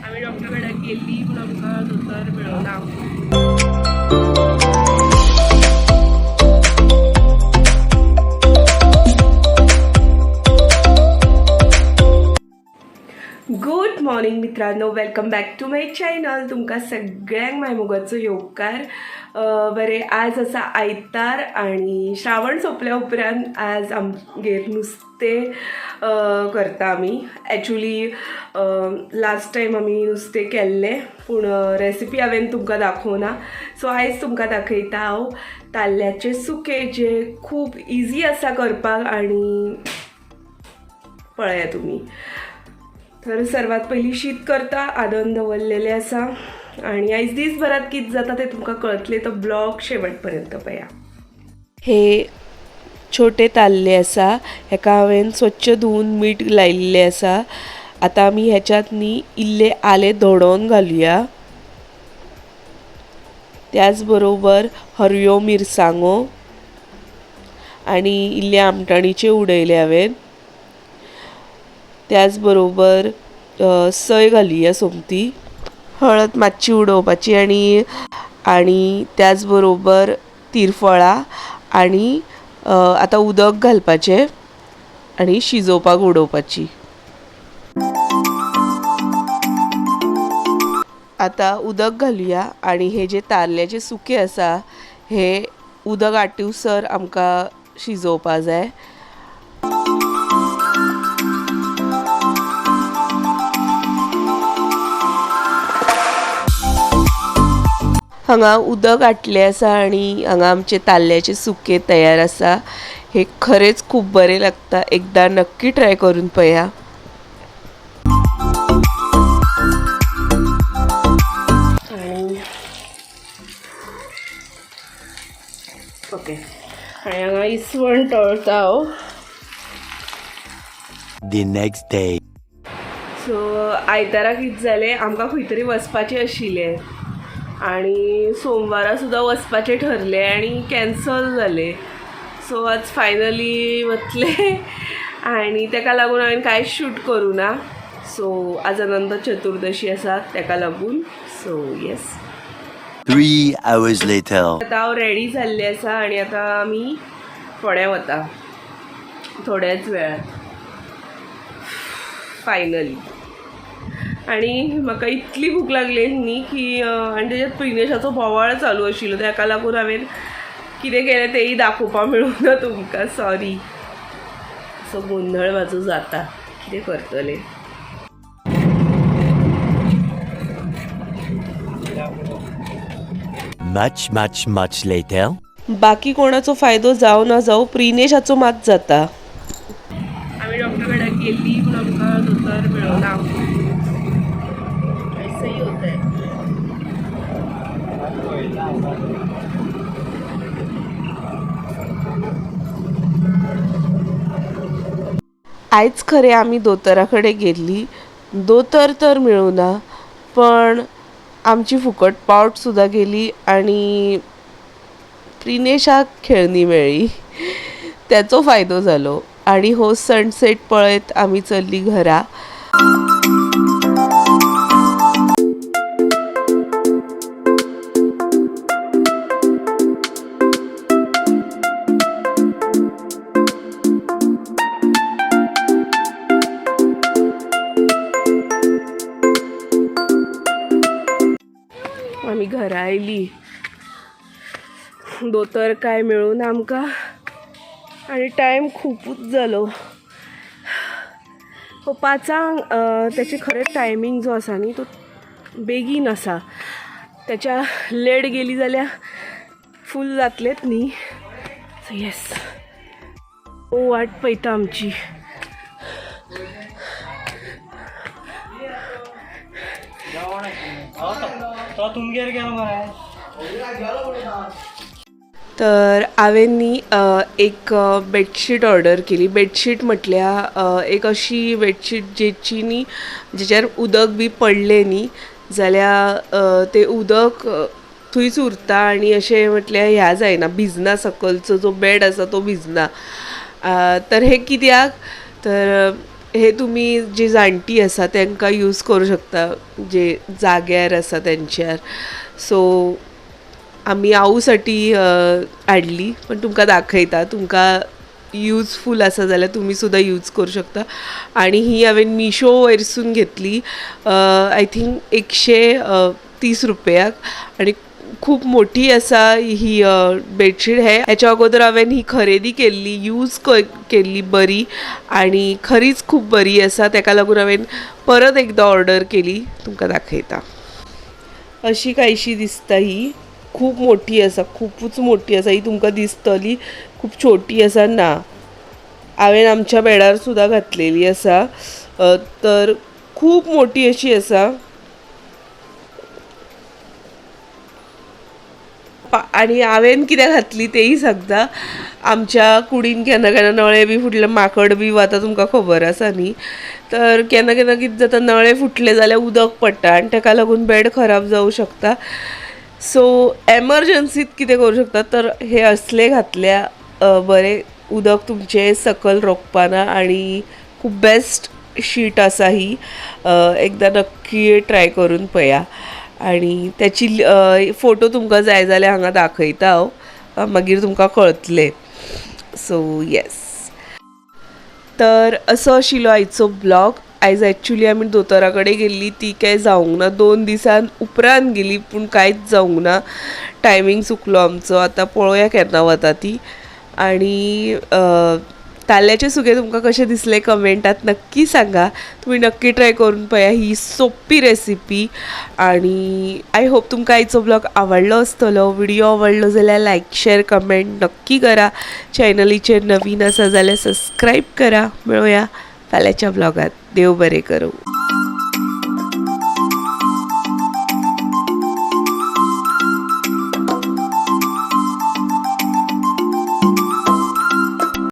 आम्ही डॉक्टरकडे कडेन गेल्ली पूण आमकां दोतोर गुड मॉर्निंग मित्रांनो welcome back to my channel तुमकां सगळ्यांक मायमुगाचो येवकार योगकार बरें आज आसा आयतार आनी श्रावण सोंपल्या उपरांत आज आमगेर नुस्तें करता आमी एक्चुली लास्ट टायम आमी नुस्तें केल्लें पूण रेसिपी हांवें तुमकां दाखोवना. सो आयज तुमकां दाखयता हांव. ताल्ल्याचे सुके जे खूब इजी आसा करपाक आनी पळया तुमी तर सर्वात पहिली शीत करता. आदन दवरलेले आसा. आणि आयज दीस भरात कित जाता ते तुमकां कळटले तो ब्लॉग शेवटपर्यंत पया. हे छोटे ताल्ले आसा हेका हांवें स्वच्छ धुवून मीठ लायिल्लें आसा आतां आमी ह्याच्यात न्ही इल्ले आले धोडोवन घालुया. त्याच बरोबर हरव्यो मिरसांगो आनी इल्ले आमटाणीचे उडयले हांवें त्याच बरोबर सय घालुया सोमती. हळद मातशी उडोवपाची आनी आनी त्याच बरोबर तिरफळां आनी आतां उदक घालपाचें आनी शिजोवपाक उडोवपाची. आतां उदक घालुया आनी हे जे तारल्याचे सुके आसा हे उदक आटिवसर आमकां शिजोवपा जाय. हांगा उदक आटलें आसा आनी हांगा आमचे ताल्ल्याचे सुके तयार आसा. हे खरेंच खूब बरें लागता. एकदां नक्की ट्राय करून पळया ओके. आणि हांगा इसवण तळता हांव the next day. सो आयतारा कितें जालें? आमकां खंय तरी वचपाचें आशिल्लें. आनी सोमवारा सुद्दां वचपाचें ठरलें आनी कॅन्सल जालें सो आज फायनली वतले आनी ताका लागून हांवें कांयच शूट करूं ना सो आज अनंत चतुर्दशी आसा ताका लागून. So yes Three hours later. आतां हांव रेडी जाल्लें आसा आनी आतां आमी फोड्यां वता थोड्याच वेळार फायनली आणि म्हाका इतली भूक लागली न्ही की आनी तेज्यात प्रिनेशाचो बोवाळ चालू आशिल्लो ताका लागून हांवें कितें केलें तेंय दाखोवपा मेळूना तुमकां सॉरी सो गोंधळ म्हाजो जाता. कितें करतलें. Much, much, much later. बाकी कोणाचो फायदो जाव ना जावं प्रिनेशाचो मात जाता. आमी डॉक्टर कडेन गेल्ली पूण आमकां दोतोर मेळना आयज खरें आमी दोतराकडे कडेन दोतर दोतोर तर मेळूना पण आमची फुकट पावट सुद्दां गेली आनी प्रिनेशाक खेळणी मेळ्ळी त्याचो फायदो जालो आणि हो सनसेट पळयत आमी चल्ली घरा. आमी घरा आयली. दोतोर काय मेळून आमकां? आनी टायम खुबूच जालो हो पांचांक अ, तेचे खरें टायमींग जो आसा न्ही तो बेगीन आसा त्याच्या लेट गेली जाल्यार फूल जातलेत न्ही सो येस ओ वाट पळयता आमची. तो तुमगेर गेलो मरे तर हांवें न्ही एक बेडशीट ऑर्डर केली. बेडशीट म्हटल्या एक अशी बेडशीट जेची न्ही जेच्यार उदक बी पडलें न्ही जाल्यार तें उदक थंयच उरता आनी अशें म्हटल्यार ह्या जायना भिजना सकलचो जो बेड आसा तो भिजना. तर हे कित्याक? तर हे तुम्ही जी जाणटी आसा तांकां यूज करूं शकता जे जाग्यार आसा तेंच्यार सो आमी आवू हाडली पण तुमकां दाखयता तुमकां यूजफूल आसा जाल्यार तुमी सुद्दां यूज करूं शकता. आणि ही हांवें मिशो वयरसून घेतली आय थिंक एकशे तीस रुपयाक. आणि खूप मोठी आसा ही बेडशीट आहे. ह्याच्या अगोदर हांवें ही खरेदी केल्ली यूज केल्ली बरी आणि खरीच खूप बरी आसा तेका लागून हांवें परत एकदा ऑर्डर केली. तुमकां दाखयता. अशी काहीशी दिसता ही. खूप मोठी आसा खूपच मोठी आसा ही तुमकां दिसतली खूप छोटी आसा ना. हांवें आमच्या बेडार सुद्दां घातलेली आसा तर खूप मोठी अशी आसा पा- आणि हांवें कित्याक घातली तेही सांगता. आमच्या कुडीन केन्ना केन्ना नळे बी फुटले माकड बी वता तुमकां खबर आसा न्ही. तर केन्ना केन्ना कितें जाता नळे फुटले जाल्यार उदक पडटा आनी ताका लागून बेड खराब जावं शकता. सो एमर्जन्सीत कितें करूं शकता? तर हे असले घातल्या बरें उदक तुमचें सकल रोखपाना आनी खूब बेस्ट शीट आसा ही. एकदा एकदां नक्की ट्राय करून पळया आणि त्याची फोटो तुमकां जाय जाल्यार हांगा दाखयता हांव मागीर तुमकां कळतले. सो येस तर असो आशिल्लो आयचो ब्लॉग. आयज एक्चुली आमी दोतोरा कडेन गेल्ली ती काय जावंक ना. दोन दिसान उपरांत गेली पूण कांयच जावंक ना. टायमींग चुकलो आमचो. आतां पळोवया केन्ना वता ती. आनी ताल्ल्याचें सुकें तुमकां कशें दिसलें कमेंटात नक्की सांगा. तुमी नक्की ट्राय करून पळया ही सोपी रेसिपी आणि आय होप तुमकां आयचो ब्लॉग आवडलो आसतलो व्हिडिओ आवडलो जाल्यार लायक शेअर कमेंट नक्की करा. चॅनलीचेर नवीन आसा जाल्यार सबस्क्राईब करा. मेळुया फाल्यांच्या ब्लॉगात देव बरें करूं.